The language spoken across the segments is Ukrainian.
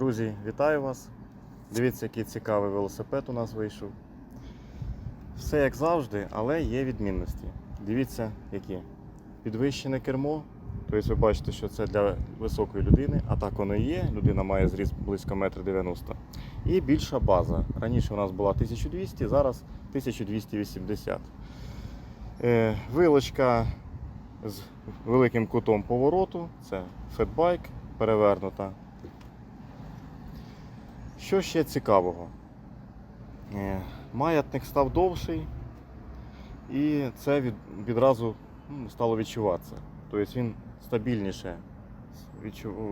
Друзі, вітаю вас! Дивіться, який цікавий велосипед у нас вийшов. Все як завжди, але є відмінності. Дивіться, які. Підвищене кермо. Тобто ви бачите, що це для високої людини, а так воно і є. Людина має зріст близько 1,90 м. І більша база. Раніше у нас була 1200, зараз 1280. Е, вилочка з великим кутом повороту. Це фетбайк перевернута. Що ще цікавого? Е, Маятник став довший, і це від, відразу ну, стало відчуватися. Тобто він стабільніше,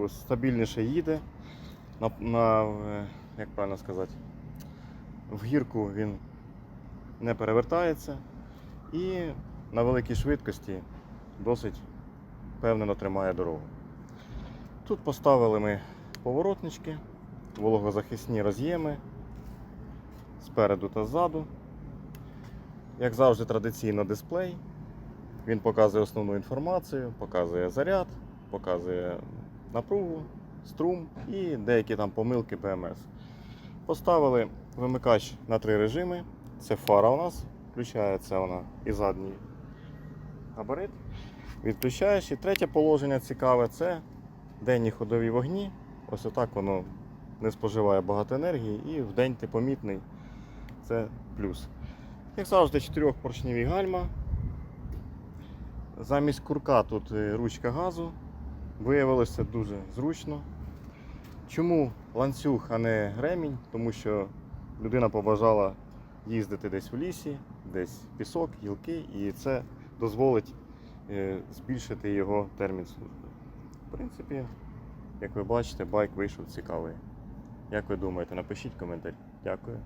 стабільніше їде. На, на, е, як правильно сказати, в гірку він не перевертається і на великій швидкості досить впевнено тримає дорогу. Тут поставили ми поворотнички, вологозахисні роз'єми спереду та ззаду. Як завжди, традиційно дисплей. Він показує основну інформацію, показує заряд, показує напругу, струм і деякі там помилки БМС. Поставили вимикач на три режими. Це фара у нас, включається вона і задній габарит. Відключаєш. І третє положення цікаве це денні ходові вогні. Ось отак воно не споживає багато енергії і в день ти. Це плюс. Як завжди, чотирьохпоршневі гальма. Замість курка тут е, ручка газу. Виявилося дуже зручно. Чому ланцюг, а не ремінь? Тому що людина побажала їздити десь в лісі, десь пісок, гілки, і це дозволить е, збільшити його термін служби. В принципі, як ви бачите, байк вийшов цікавий. Як ви думаєте, напишіть коментар. Дякую.